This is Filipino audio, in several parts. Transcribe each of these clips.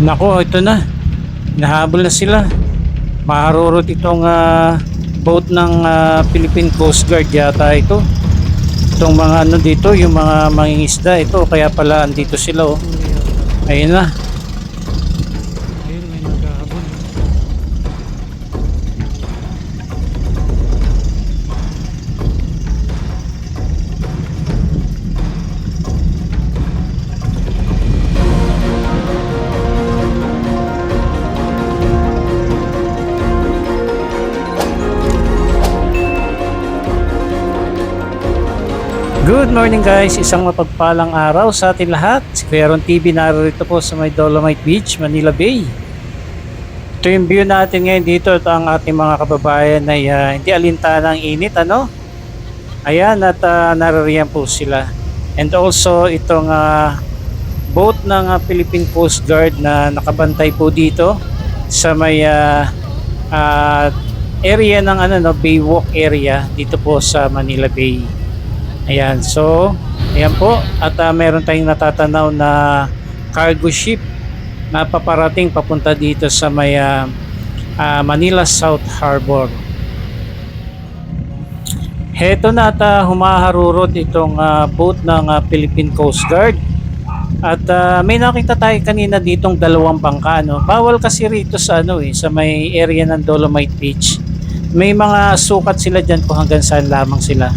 Nako, ito na. Nahabol na sila. Maharurot itong ah, boat ng ah, Philippine Coast Guard yata ito. Itong mga ano dito, yung mga mangingisda ito. Kaya pala andito sila oh. Ayun na. Good morning guys, isang mapagpalang araw sa atin lahat. Si Kuya Ron TV narito po sa may Dolomite Beach, Manila Bay. Ito yung view natin ngayon dito. Ito ang ating mga kababayan na ah, hindi alintana ng init, ano? Ayan, at uh, naririyan po sila. And also, itong ah, boat ng ah, Philippine Coast Guard na nakabantay po dito sa may ah, ah, area ng ano, no, Baywalk area dito po sa Manila Bay. Ayan, so, ayan po. At ah, meron tayong natatanaw na cargo ship na paparating papunta dito sa may ah, ah, Manila South Harbor. Heto na at ah, humaharurot itong ah, boat ng ah, Philippine Coast Guard. At ah, may nakita tayo kanina ditong dalawang bangka no. Bawal kasi rito sa ano eh, sa may area ng Dolomite Beach. May mga sukat sila diyan kung hanggang saan lamang sila.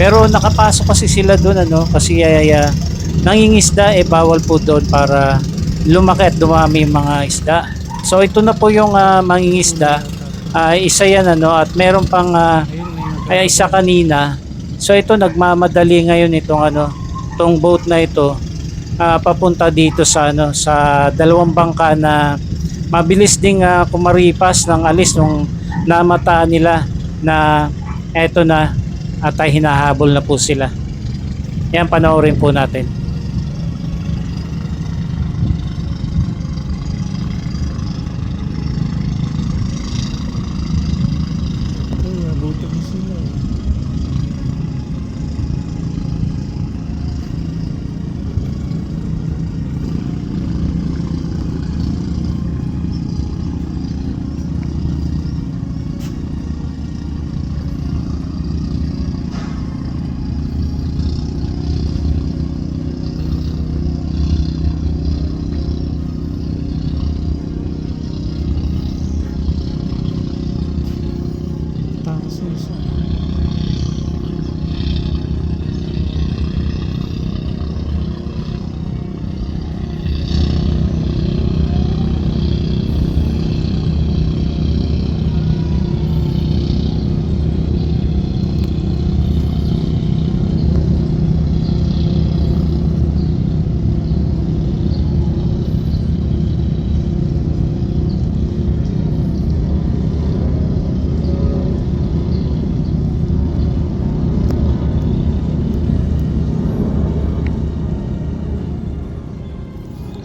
Pero nakapasok kasi sila doon ano kasi uh, nangingisda eh bawal po doon para lumaki at dumami mga isda. So ito na po yung ah, mangingisda. Ah, isa yan ano at meron pang ah, ay isa kanina. So ito nagmamadali ngayon itong ano, itong boat na ito ah, papunta dito sa ano sa dalawang bangka na mabilis ding ah, kumaripas ng alis nung namataan nila na eto na at ay hinahabol na po sila. Yan panoorin po natin. Ay, abuti ko sila. Takas na isa.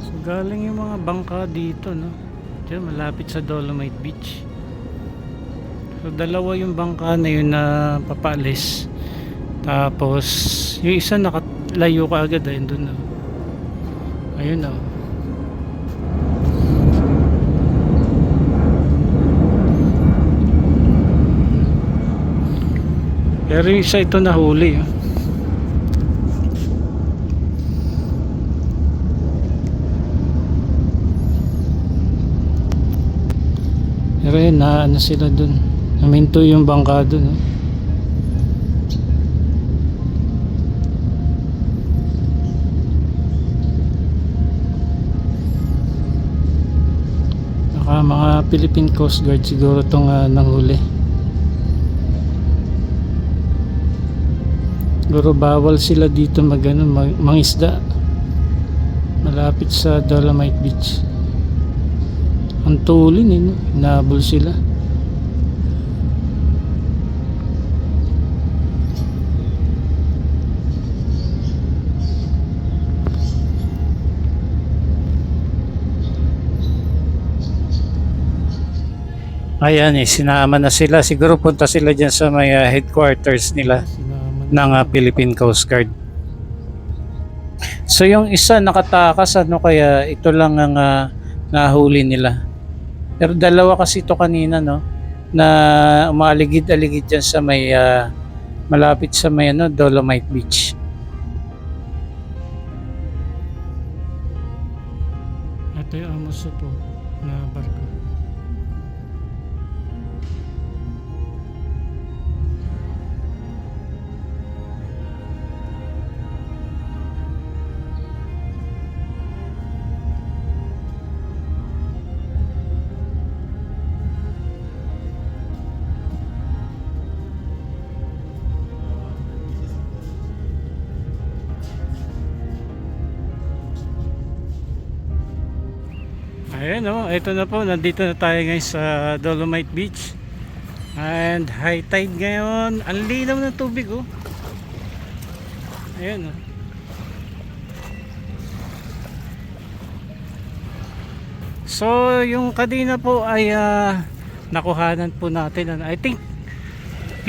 So galing bangka dito no. Diyan malapit sa Dolomite Beach. So dalawa yung bangka na yun na papalis. Tapos yung isa nakalayo ka agad ayun doon. No. Ayun oh. Pero yung isa ito nahuli. Oh. Pero na ano sila dun. Naminto yung bangka dun. Oh. Baka mga Philippine Coast Guard siguro itong uh, nanghuli. Siguro bawal sila dito mag, ano, mag, mangisda. Malapit sa Dolomite Beach. Ang tulin eh, no? Hinabol sila. Ayan eh, sinama na sila. Siguro punta sila dyan sa may ah, headquarters nila Sinama ng ah, Philippine Coast Guard. So yung isa nakatakas ano kaya ito lang ang ah, nahuli nila. Pero dalawa kasi ito kanina no na umaligid-aligid dyan sa may ah, malapit sa may ano, Dolomite Beach. Ito yung Amos po na barko. Ayan o, ito na po, nandito na tayo ngayon sa Dolomite Beach. And high tide ngayon, ang linaw ng tubig oh. Ayan oh. So, yung kadina po ay ah, nakuhanan po natin. Ano, I think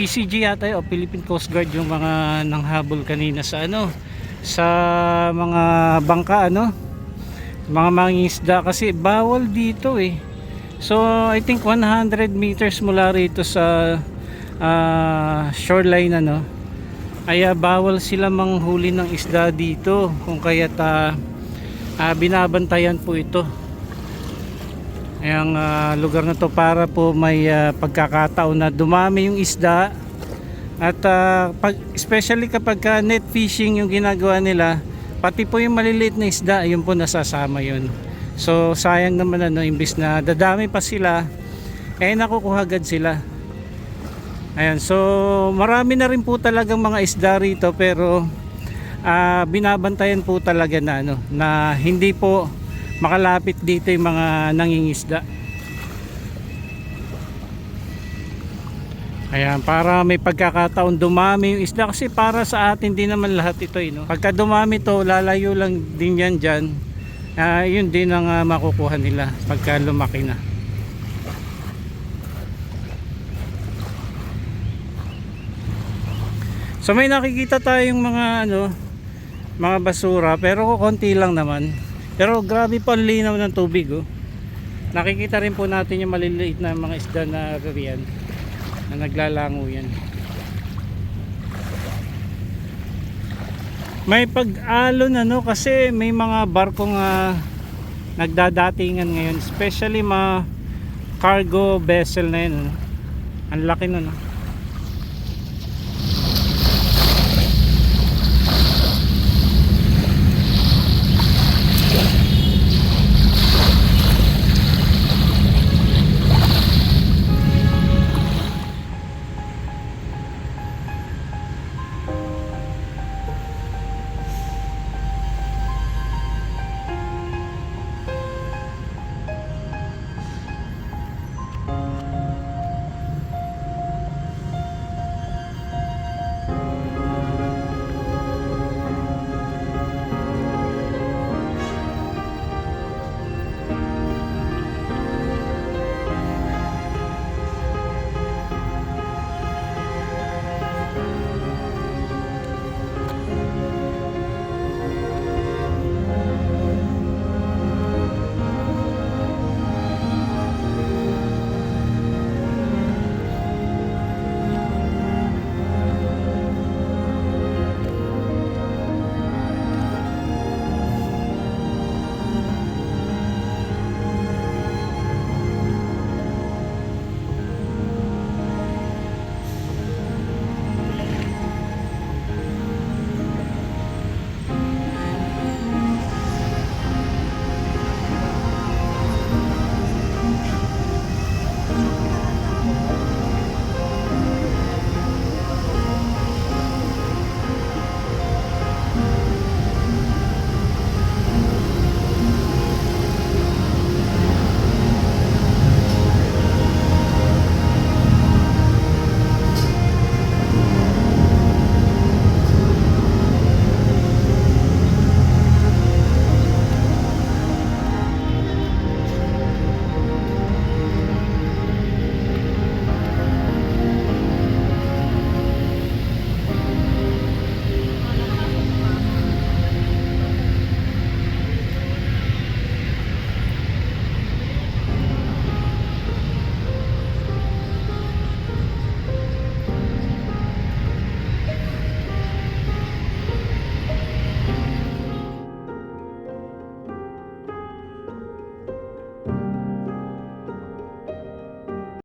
PCG yata o Philippine Coast Guard yung mga nanghabol kanina sa ano sa mga bangka ano mga mangingisda kasi bawal dito eh. So I think 100 meters mula rito sa ah, shoreline ano ay bawal sila manghuli ng isda dito kung kaya't ah, ah, binabantayan po ito. Ang lugar na to para po may ah, pagkakataon na dumami yung isda at ah, pag, especially kapag ka net fishing yung ginagawa nila pati po yung maliliit na isda yun po nasasama yun. So sayang naman ano imbis na dadami pa sila eh nakukuha agad sila. Ayan so marami na rin po talagang mga isda rito pero ah, binabantayan po talaga na ano na hindi po makalapit dito yung mga nangingisda Ayan, para may pagkakataon dumami yung isda kasi para sa atin din naman lahat ito eh, no? Pagka dumami to, lalayo lang din yan dyan. Ah, yun din ang ah, makukuha nila pagka lumaki na. So may nakikita tayong mga ano, mga basura pero konti lang naman. Pero grabe pa linaw ng tubig oh. Nakikita rin po natin yung maliliit na mga isda na riyan na naglalango yan may pag-alon ano kasi may mga barkong uh, nagdadatingan ngayon especially mga cargo vessel na yun ano. ang laki nun oh.